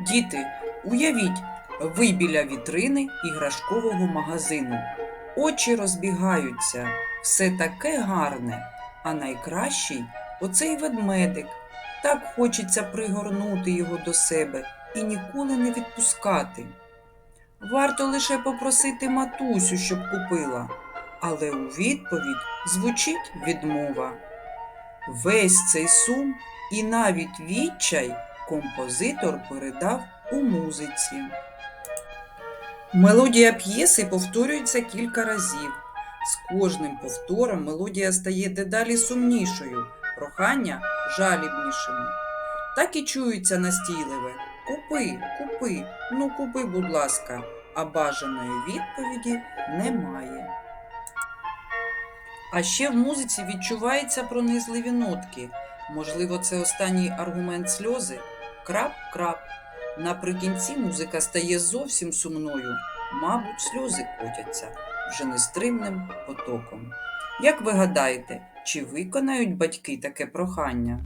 Діти, уявіть, ви біля вітрини іграшкового магазину. Очі розбігаються, все таке гарне, а найкращий оцей ведмедик. Так хочеться пригорнути його до себе і ніколи не відпускати. Варто лише попросити матусю, щоб купила, але у відповідь звучить відмова. Весь цей сум і навіть відчай композитор передав у музиці. Мелодія п'єси повторюється кілька разів. З кожним повтором мелодія стає дедалі сумнішою, прохання жалібнішими. Так і чується настійливе Купи, купи, ну купи, будь ласка, а бажаної відповіді немає. А ще в музиці відчуваються пронизливі нотки. Можливо, це останній аргумент сльози. Крап-крап. Наприкінці музика стає зовсім сумною. Мабуть, сльози котяться вже нестримним потоком. Як ви гадаєте, чи виконають батьки таке прохання?